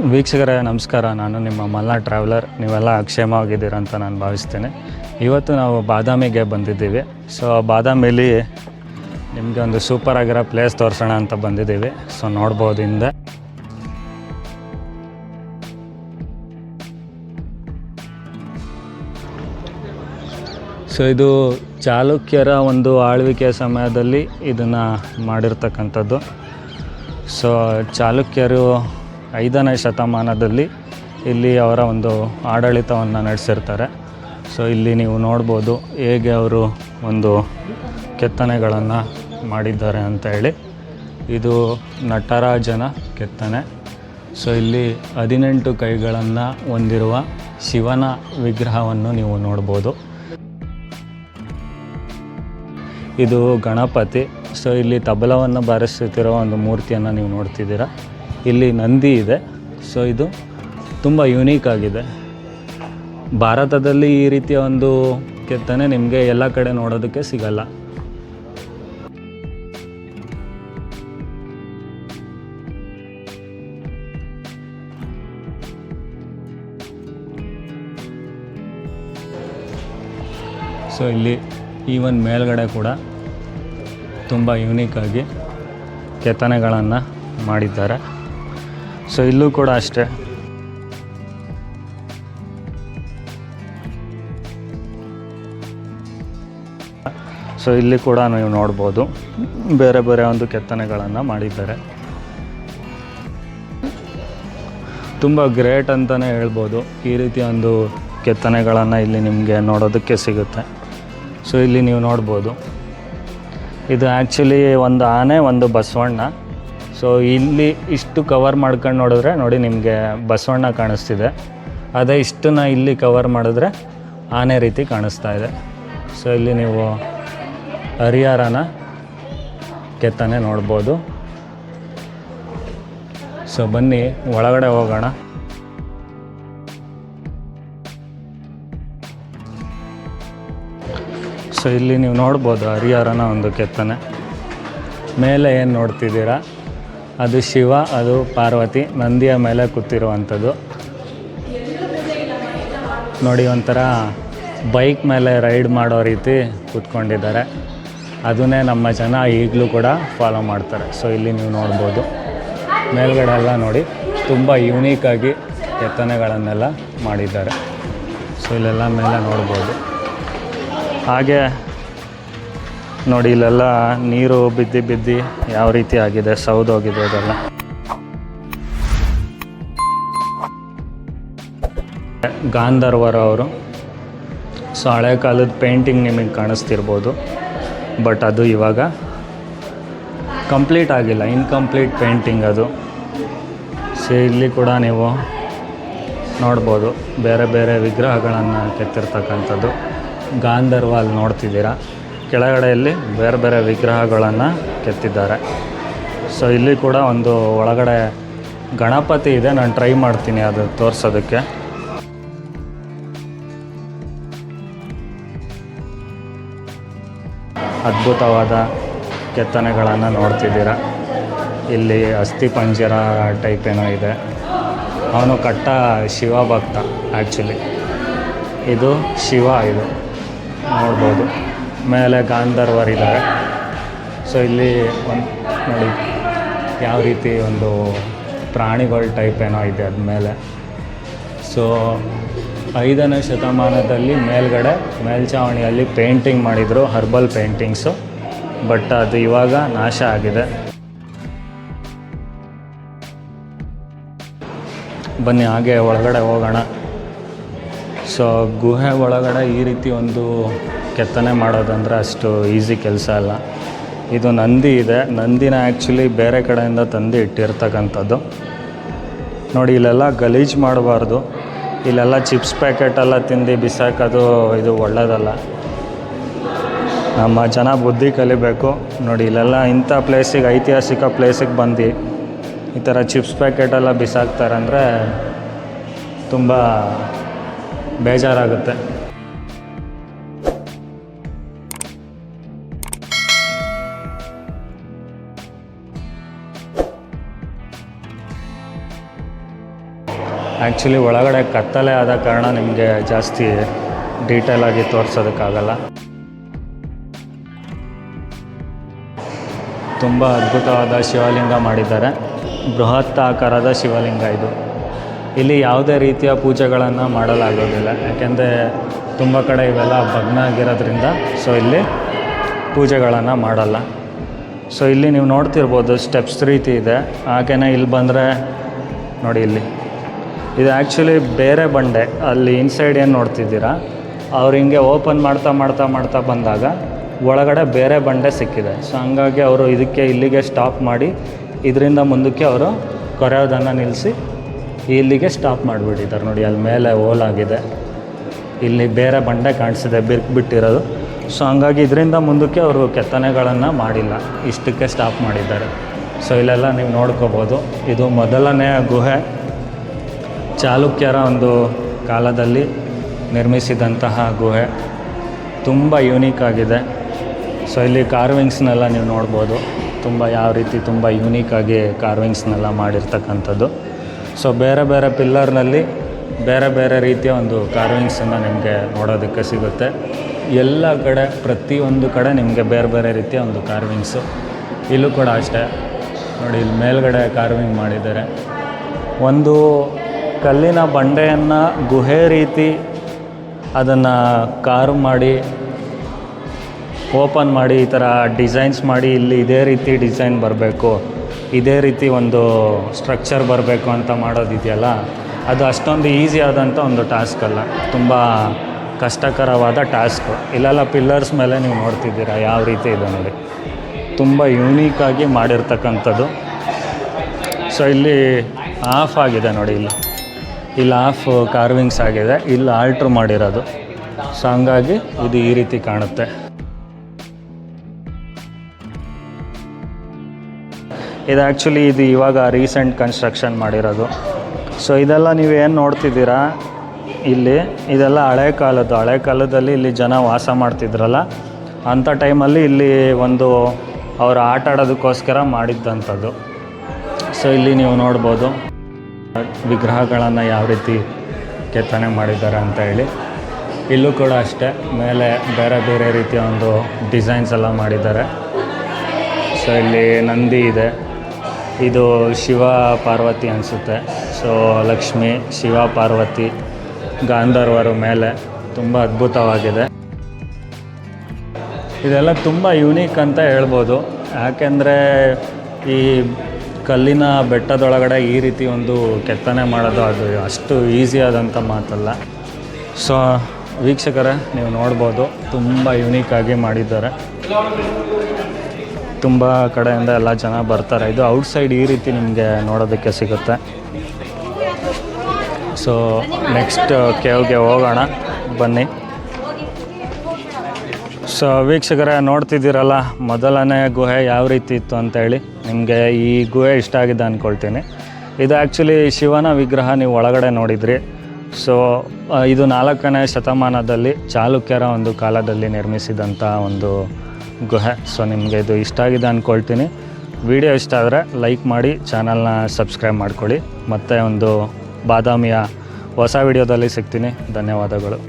ವೀಕ್ಷಕರೇ, ನಮಸ್ಕಾರ. ನಾನು ನಿಮ್ಮ ಮಲ್ನಾಡ್ ಟ್ರಾವೆಲರ್. ನೀವೆಲ್ಲ ಕ್ಷೇಮವಾಗಿದ್ದೀರ ಅಂತ ನಾನು ಭಾವಿಸ್ತೇನೆ. ಇವತ್ತು ನಾವು ಬಾದಾಮಿಗೆ ಬಂದಿದ್ದೀವಿ. ಸೊ ಬಾದಾಮಿಲಿ ನಿಮಗೆ ಒಂದು ಸೂಪರ್ ಆಗಿರೋ ಪ್ಲೇಸ್ ತೋರಿಸೋಣ ಅಂತ ಬಂದಿದ್ದೀವಿ. ಸೊ ನೋಡ್ಬೋದು ಹಿಂದೆ. ಸೊ ಇದು ಚಾಲುಕ್ಯರ ಒಂದು ಆಳ್ವಿಕೆಯ ಸಮಯದಲ್ಲಿ ಇದನ್ನು ಮಾಡಿರ್ತಕ್ಕಂಥದ್ದು. ಸೊ ಚಾಲುಕ್ಯರು ಐದನೇ ಶತಮಾನದಲ್ಲಿ ಇಲ್ಲಿ ಅವರ ಒಂದು ಆಡಳಿತವನ್ನು ನಡೆಸಿರ್ತಾರೆ. ಸೊ ಇಲ್ಲಿ ನೀವು ನೋಡ್ಬೋದು ಹೇಗೆ ಅವರು ಒಂದು ಕೆತ್ತನೆಗಳನ್ನು ಮಾಡಿದ್ದಾರೆ ಅಂತ ಹೇಳಿ. ಇದು ನಟರಾಜನ ಕೆತ್ತನೆ. ಸೊ ಇಲ್ಲಿ ಹದಿನೆಂಟು ಕೈಗಳನ್ನು ಹೊಂದಿರುವ ಶಿವನ ವಿಗ್ರಹವನ್ನು ನೀವು ನೋಡ್ಬೋದು. ಇದು ಗಣಪತಿ. ಸೊ ಇಲ್ಲಿ ತಬಲವನ್ನು ಬಾರಿಸುತ್ತಿರೋ ಒಂದು ಮೂರ್ತಿಯನ್ನು ನೀವು ನೋಡ್ತಿದ್ದೀರಾ. ಇಲ್ಲಿ ನಂದಿ ಇದೆ. ಸೊ ಇದು ತುಂಬ ಯುನೀಕ್ ಆಗಿದೆ. ಭಾರತದಲ್ಲಿ ಈ ರೀತಿಯ ಒಂದು ಕೆತ್ತನೆ ನಿಮಗೆ ಎಲ್ಲ ಕಡೆ ನೋಡೋದಕ್ಕೆ ಸಿಗಲ್ಲ. ಸೊ ಇಲ್ಲಿ ಈವನ್ ಮೇಲ್ಗಡೆ ಕೂಡ ತುಂಬ ಯುನೀಕಾಗಿ ಕೆತ್ತನೆಗಳನ್ನು ಮಾಡಿದ್ದಾರೆ. ಸೊ ಇಲ್ಲೂ ಕೂಡ ಅಷ್ಟೇ. ಸೊ ಇಲ್ಲಿ ಕೂಡ ನೀವು ನೋಡ್ಬೋದು. ಬೇರೆ ಬೇರೆ ಒಂದು ಕೆತ್ತನೆಗಳನ್ನು ಮಾಡಿದ್ದಾರೆ. ತುಂಬ ಗ್ರೇಟ್ ಅಂತಲೇ ಹೇಳ್ಬೋದು. ಈ ರೀತಿ ಒಂದು ಕೆತ್ತನೆಗಳನ್ನು ಇಲ್ಲಿ ನಿಮಗೆ ನೋಡೋದಕ್ಕೆ ಸಿಗುತ್ತೆ. ಸೊ ಇಲ್ಲಿ ನೀವು ನೋಡ್ಬೋದು. ಇದು ಆ್ಯಕ್ಚುಲಿ ಒಂದು ಆನೆ, ಒಂದು ಬಸವಣ್ಣ. ಸೊ ಇಲ್ಲಿ ಇಷ್ಟು ಕವರ್ ಮಾಡ್ಕೊಂಡು ನೋಡಿದ್ರೆ ನೋಡಿ ನಿಮಗೆ ಬಸವಣ್ಣ ಕಾಣಿಸ್ತಿದೆ. ಅದೇ ಇಷ್ಟನ್ನ ಇಲ್ಲಿ ಕವರ್ ಮಾಡಿದ್ರೆ ಆನೆ ರೀತಿ ಕಾಣಿಸ್ತಾ ಇದೆ. ಸೊ ಇಲ್ಲಿ ನೀವು ಹರಿಹರನ ಕೆತ್ತನೆ ನೋಡ್ಬೋದು. ಸೊ ಬನ್ನಿ, ಒಳಗಡೆ ಹೋಗೋಣ. ಸೊ ಇಲ್ಲಿ ನೀವು ನೋಡ್ಬೋದು ಹರಿಹರನ ಒಂದು ಕೆತ್ತನೆ. ಮೇಲೆ ಏನು ನೋಡ್ತಿದ್ದೀರಾ? ಅದು ಶಿವ, ಅದು ಪಾರ್ವತಿ, ನಂದಿಯ ಮೇಲೆ ಕೂತಿರುವಂಥದ್ದು. ನೋಡಿ, ಒಂಥರ ಬೈಕ್ ಮೇಲೆ ರೈಡ್ ಮಾಡೋ ರೀತಿ ಕೂತ್ಕೊಂಡಿದ್ದಾರೆ. ಅದನ್ನೇ ನಮ್ಮ ಜನ ಈಗಲೂ ಕೂಡ ಫಾಲೋ ಮಾಡ್ತಾರೆ. ಸೊ, ಇಲ್ಲಿ ನೀವು ನೋಡ್ಬೋದು. ಮೇಲ್ಗಡೆ ಎಲ್ಲ ನೋಡಿ, ತುಂಬ ಯೂನೀಕಾಗಿ ಕೆತ್ತನೆಗಳನ್ನೆಲ್ಲ ಮಾಡಿದ್ದಾರೆ. ಸೊ, ಇಲ್ಲೆಲ್ಲ ಮೇಲೆ ನೋಡ್ಬೋದು. ಹಾಗೆ ನೋಡಿ, ಇಲ್ಲೆಲ್ಲ ನೀರು ಬಿದ್ದು ಬಿದ್ದು ಯಾವ ರೀತಿ ಆಗಿದೆ ಸೌದೋಗಿದೆ ಅದೆಲ್ಲ. ಗಾಂಧರ್ವರ ಅವರು, ಸೊ ಹಳೆ ಕಾಲದ ಪೇಂಟಿಂಗ್ ನಿಮಗೆ ಕಾಣಿಸ್ತಿರ್ಬೋದು ಬಟ್ ಅದು ಇವಾಗ ಕಂಪ್ಲೀಟ್ ಆಗಿಲ್ಲ ಇನ್ಕಂಪ್ಲೀಟ್ ಪೇಂಟಿಂಗ್ ಅದು. ಸೊ ಇಲ್ಲಿ ಕೂಡ ನೀವು ನೋಡ್ಬೋದು, ಬೇರೆ ಬೇರೆ ವಿಗ್ರಹಗಳನ್ನು ಕೆತ್ತಿರ್ತಕ್ಕಂಥದ್ದು. ಗಾಂಧರ್ವ ಅಲ್ಲಿ ನೋಡ್ತಿದ್ದೀರಾ? ಕೆಳಗಡೆಯಲ್ಲಿ ಬೇರೆ ಬೇರೆ ವಿಗ್ರಹಗಳನ್ನು ಕೆತ್ತಿದ್ದಾರೆ. ಸೊ ಇಲ್ಲಿ ಕೂಡ ಒಂದು ಒಳಗಡೆ ಗಣಪತಿ ಇದೆ. ನಾನು ಟ್ರೈ ಮಾಡ್ತೀನಿ ಅದು ತೋರಿಸೋದಕ್ಕೆ. ಅದ್ಭುತವಾದ ಕೆತ್ತನೆಗಳನ್ನು ನೋಡ್ತಿದ್ದೀರ. ಇಲ್ಲಿ ಅಸ್ಥಿ ಪಂಜರ ಟೈಪ್ ಏನೋ ಇದೆ. ಅವನು ಕಟ್ಟ ಶಿವ ಭಕ್ತ ಆ್ಯಕ್ಚುಲಿ ಇದು ಶಿವ ಇದು. ನೋಡ್ಬೋದು. ಮೇಲೆ ಗಾಂಧರ್ವರಿದ್ದಾರೆ ಸೊ ಇಲ್ಲಿ ಒಂದು ನೋಡಿ, ಯಾವ ರೀತಿ ಒಂದು ಪ್ರಾಣಿಗಳ ಟೈಪ್ ಏನೋ ಇದೆ ಅದ್ಮೇಲೆ ಸೊ ಐದನೇ ಶತಮಾನದಲ್ಲಿ ಮೇಲ್ಗಡೆ ಮೇಲ್ಛಾವಣಿಯಲ್ಲಿ ಪೇಂಟಿಂಗ್ ಮಾಡಿದರು ಹರ್ಬಲ್ ಪೇಂಟಿಂಗ್ಸು ಬಟ್ ಅದು ಇವಾಗ ನಾಶ ಆಗಿದೆ. ಬನ್ನಿ, ಹಾಗೆ ಒಳಗಡೆ ಹೋಗೋಣ. ಸೊ ಗುಹೆ ಒಳಗಡೆ ಈ ರೀತಿ ಒಂದು ಕೆತ್ತನೆ ಮಾಡೋದಂದರೆ ಅಷ್ಟು ಈಸಿ ಕೆಲಸ ಅಲ್ಲ. ಇದು ನಂದಿ ಇದೆ. ನಂದಿನ ಆ್ಯಕ್ಚುಲಿ ಬೇರೆ ಕಡೆಯಿಂದ ತಂದು ಇಟ್ಟಿರ್ತಕ್ಕಂಥದ್ದು. ನೋಡಿ, ಇಲ್ಲೆಲ್ಲ ಗಲೀಜು ಮಾಡಬಾರ್ದು. ಇಲ್ಲೆಲ್ಲ ಚಿಪ್ಸ್ ಪ್ಯಾಕೆಟೆಲ್ಲ ತಿಂದು ಬಿಸಾಕೋದು ಇದು ಒಳ್ಳೆಯದಲ್ಲ ನಮ್ಮ ಜನ ಬುದ್ಧಿ ಕಲಿಬೇಕು. ನೋಡಿ, ಇಲ್ಲೆಲ್ಲ ಇಂಥ ಪ್ಲೇಸಿಗೆ, ಐತಿಹಾಸಿಕ ಪ್ಲೇಸಿಗೆ ಬಂದು ಈ ಥರ ಚಿಪ್ಸ್ ಪ್ಯಾಕೆಟೆಲ್ಲ ಬಿಸಾಕ್ತಾರೆ ಅಂದರೆ ತುಂಬ ಬೇಜಾರಾಗುತ್ತೆ. ಆ್ಯಕ್ಚುಲಿ ಒಳಗಡೆ ಕತ್ತಲೆ ಆದ ಕಾರಣ ನಿಮಗೆ ಜಾಸ್ತಿ ಡೀಟೇಲ್ ಆಗಿ ತೋರಿಸೋದಕ್ಕಾಗಲ್ಲ. ತುಂಬ ಅದ್ಭುತವಾದ ಶಿವಲಿಂಗ ಮಾಡಿದ್ದಾರೆ. ಬೃಹತ್ ಆಕಾರದ ಶಿವಲಿಂಗ ಇದು. ಇಲ್ಲಿ ಯಾವುದೇ ರೀತಿಯ ಪೂಜೆಗಳನ್ನು ಮಾಡಲಾಗೋದಿಲ್ಲ. ಯಾಕೆಂದರೆ ತುಂಬ ಕಡೆ ಇವೆಲ್ಲ ಭಗ್ನ ಆಗಿರೋದ್ರಿಂದ ಸೊ ಇಲ್ಲಿ ಪೂಜೆಗಳನ್ನು ಮಾಡಲ್ಲ. ಸೊ ಇಲ್ಲಿ ನೀವು ನೋಡ್ತಿರ್ಬೋದು ಸ್ಟೆಪ್ಸ್ ರೀತಿ ಇದೆ. ಹಾಗೆಯೇ ಇಲ್ಲಿ ಬಂದರೆ, ನೋಡಿ ಇಲ್ಲಿ. ಇದು ಆ್ಯಕ್ಚುಲಿ ಬೇರೆ ಬಂಡೆ. ಅಲ್ಲಿ ಇನ್ಸೈಡ್ ಏನು ನೋಡ್ತಿದ್ದೀರಾ? ಅವ್ರು ಹಿಂಗೆ ಓಪನ್ ಮಾಡ್ತಾ ಮಾಡ್ತಾ ಮಾಡ್ತಾ ಬಂದಾಗ ಒಳಗಡೆ ಬೇರೆ ಬಂಡೆ ಸಿಕ್ಕಿದೆ. ಸೊ ಹಂಗಾಗಿ ಅವರು ಇದಕ್ಕೆ ಇಲ್ಲಿಗೆ ಸ್ಟಾಪ್ ಮಾಡಿ, ಇದರಿಂದ ಮುಂದಕ್ಕೆ ಅವರು ಕೊರೆಯೋದನ್ನು ನಿಲ್ಲಿಸಿ ಇಲ್ಲಿಗೆ ಸ್ಟಾಪ್ ಮಾಡಿಬಿಟ್ಟಿದ್ದಾರೆ ನೋಡಿ, ಅಲ್ಲಿ ಮೇಲೆ ಓಲಾಗಿದೆ ಇಲ್ಲಿ ಬೇರೆ ಬಂಡೆ ಕಾಣಿಸಿದೆ ಬಿರ್ಕ್ ಬಿಟ್ಟಿರೋದು. ಸೊ ಹಂಗಾಗಿ ಇದರಿಂದ ಮುಂದಕ್ಕೆ ಅವರು ಕೆತ್ತನೆಗಳನ್ನು ಮಾಡಿಲ್ಲ. ಇಷ್ಟಕ್ಕೆ ಸ್ಟಾಪ್ ಮಾಡಿದ್ದಾರೆ. ಸೊ ಇಲ್ಲೆಲ್ಲ ನೀವು ನೋಡ್ಕೋಬೋದು. ಇದು ಮೊದಲನೆಯ ಗುಹೆ. ಚಾಲುಕ್ಯರ ಒಂದು ಕಾಲದಲ್ಲಿ ನಿರ್ಮಿಸಿದಂತಹ ಗುಹೆ. ತುಂಬ ಯೂನೀಕ್ ಆಗಿದೆ. ಸೊ ಇಲ್ಲಿ ಕಾರ್ವಿಂಗ್ಸ್ನೆಲ್ಲ ನೀವು ನೋಡ್ಬೋದು. ತುಂಬ ಯಾವ ರೀತಿ ತುಂಬ ಯೂನಿಕ್ಕಾಗಿ ಕಾರ್ವಿಂಗ್ಸ್ನೆಲ್ಲ ಮಾಡಿರ್ತಕ್ಕಂಥದ್ದು. ಸೊ ಬೇರೆ ಬೇರೆ ಪಿಲ್ಲರ್ನಲ್ಲಿ ಬೇರೆ ಬೇರೆ ರೀತಿಯ ಒಂದು ಕಾರ್ವಿಂಗ್ಸನ್ನು ನಿಮಗೆ ನೋಡೋದಕ್ಕೆ ಸಿಗುತ್ತೆ. ಎಲ್ಲ ಕಡೆ, ಪ್ರತಿಯೊಂದು ಕಡೆ ನಿಮಗೆ ಬೇರೆ ಬೇರೆ ರೀತಿಯ ಒಂದು ಕಾರ್ವಿಂಗ್ಸು ಇಲ್ಲೂ ಕೂಡ ಅಷ್ಟೇ. ನೋಡಿ, ಇಲ್ಲಿ ಮೇಲ್ಗಡೆ ಕಾರ್ವಿಂಗ್ ಮಾಡಿದ್ದಾರೆ. ಒಂದು ಕಲ್ಲಿನ ಬಂಡೆಯನ್ನು ಗುಹೆ ರೀತಿ ಅದನ್ನು ಕಾರ್ವ್ ಮಾಡಿ ಓಪನ್ ಮಾಡಿ, ಈ ಥರ ಡಿಸೈನ್ಸ್ ಮಾಡಿ, ಇಲ್ಲಿ ಇದೇ ರೀತಿ ಡಿಸೈನ್ ಬರಬೇಕು, ಇದೇ ರೀತಿ ಒಂದು ಸ್ಟ್ರಕ್ಚರ್ ಬರಬೇಕು ಅಂತ ಮಾಡೋದಿದೆಯಲ್ಲ, ಅದು ಅಷ್ಟೊಂದು ಈಸಿ ಆದಂಥ ಒಂದು ಟಾಸ್ಕ್ ಅಲ್ಲ. ತುಂಬ ಕಷ್ಟಕರವಾದ ಟಾಸ್ಕು ಇಲ್ಲೆಲ್ಲ ಪಿಲ್ಲರ್ಸ್ ಮೇಲೆ ನೀವು ನೋಡ್ತಿದ್ದೀರಾ, ಯಾವ ರೀತಿ ಇದೆ ನೋಡಿ. ತುಂಬ ಯೂನೀಕಾಗಿ ಮಾಡಿರ್ತಕ್ಕಂಥದ್ದು. ಸೊ ಇಲ್ಲಿ ಆಫ್ ಆಗಿದೆ ನೋಡಿ ಇಲ್ಲಿ. ಇಲ್ಲಿ ಆಫ್ ಕಾರ್ವಿಂಗ್ಸ್ ಆಗಿದೆ. ಇಲ್ಲಿ ಆಲ್ಟ್ರ್ ಮಾಡಿರೋದು. ಸೊ ಹಂಗಾಗಿ ಇದು ಈ ರೀತಿ ಕಾಣುತ್ತೆ. ಇದು ಆ್ಯಕ್ಚುಲಿ ಇದು ಇವಾಗ ರೀಸೆಂಟ್ ಕನ್ಸ್ಟ್ರಕ್ಷನ್ ಮಾಡಿರೋದು. ಸೊ ಇದೆಲ್ಲ ನೀವು ಏನು ನೋಡ್ತಿದ್ದೀರಾ? ಇಲ್ಲಿ, ಇದೆಲ್ಲ ಹಳೆ ಕಾಲದ್ದು. ಹಳೆ ಕಾಲದಲ್ಲಿ ಇಲ್ಲಿ ಜನ ವಾಸ ಮಾಡ್ತಿದ್ರಲ್ಲ ಅಂಥ ಟೈಮಲ್ಲಿ ಇಲ್ಲಿ ಒಂದು ಅವರು ಆಟ ಆಡೋದಕ್ಕೋಸ್ಕರ ಮಾಡಿದ್ದಂಥದ್ದು. ಸೊ ಇಲ್ಲಿ ನೀವು ನೋಡ್ಬೋದು. ವಿಗ್ರಹಗಳನ್ನು ಯಾವ ರೀತಿ ಕೆತ್ತನೆ ಮಾಡಿದ್ದಾರೆ ಅಂತ ಹೇಳಿ. ಇಲ್ಲೂ ಕೂಡ ಅಷ್ಟೇ, ಮೇಲೆ ಬೇರೆ ಬೇರೆ ರೀತಿಯ ಒಂದು ಡಿಸೈನ್ಸ್ ಎಲ್ಲ ಮಾಡಿದ್ದಾರೆ. ಸೊ ಇಲ್ಲಿ ನಂದಿ ಇದೆ. ಇದು ಶಿವ ಪಾರ್ವತಿ ಅನಿಸುತ್ತೆ. ಸೊ ಲಕ್ಷ್ಮಿ, ಶಿವ ಪಾರ್ವತಿ, ಗಾಂಧರ್ವರು ಮೇಲೆ ತುಂಬ ಅದ್ಭುತವಾಗಿದೆ. ಇದೆಲ್ಲ ತುಂಬ ಯೂನೀಕ್ ಅಂತ ಹೇಳ್ಬೋದು. ಯಾಕೆಂದರೆ ಈ ಕಲ್ಲಿನ ಬೆಟ್ಟದೊಳಗಡೆ ಈ ರೀತಿ ಒಂದು ಕೆತ್ತನೆ ಮಾಡೋದು ಅದು ಅಷ್ಟು ಈಸಿ ಆದಂಥ ಮಾತಲ್ಲ. ಸೊ ವೀಕ್ಷಕರೇ, ನೀವು ನೋಡ್ಬೋದು, ತುಂಬ ಯುನೀಕಾಗಿ ಮಾಡಿದ್ದಾರೆ. ತುಂಬ ಕಡೆಯಿಂದ ಎಲ್ಲ ಜನ ಬರ್ತಾರೆ. ಇದು ಔಟ್ಸೈಡ್ ಈ ರೀತಿ ನಿಮಗೆ ನೋಡೋದಕ್ಕೆ ಸಿಗುತ್ತೆ. ಸೊ ನೆಕ್ಸ್ಟ್ ಕೇವ್ಗೆ ಹೋಗೋಣ. ಬನ್ನಿ. ಸೊ ವೀಕ್ಷಕರೇ, ನೋಡ್ತಿದ್ದೀರಲ್ಲ, ಮೊದಲನೇ ಗುಹೆ ಯಾವ ರೀತಿ ಇತ್ತು ಅಂತ ಹೇಳಿ. ನಿಮಗೆ ಈ ಗುಹೆ ಇಷ್ಟ ಆಗಿದೆ ಅಂದ್ಕೊಳ್ತೀನಿ ಇದು ಆ್ಯಕ್ಚುಲಿ ಶಿವನ ವಿಗ್ರಹ ನೀವು ಒಳಗಡೆ ನೋಡಿದ್ರಿ. ಸೊ ಇದು ನಾಲ್ಕನೇ ಶತಮಾನದಲ್ಲಿ ಚಾಲುಕ್ಯರ ಒಂದು ಕಾಲದಲ್ಲಿ ನಿರ್ಮಿಸಿದಂಥ ಒಂದು ಗುಹೆ. ಸೊ ನಿಮಗೆ ಇದು ಇಷ್ಟ ಆಗಿದೆ ಅಂದ್ಕೊಳ್ತೀನಿ ವಿಡಿಯೋ ಇಷ್ಟ ಆದರೆ ಲೈಕ್ ಮಾಡಿ, ಚಾನಲ್ನ ಸಬ್ಸ್ಕ್ರೈಬ್ ಮಾಡ್ಕೊಳ್ಳಿ. ಮತ್ತು ಒಂದು ಬಾದಾಮಿಯ ಹೊಸ ವಿಡಿಯೋದಲ್ಲಿ ಸಿಗ್ತೀನಿ. ಧನ್ಯವಾದಗಳು.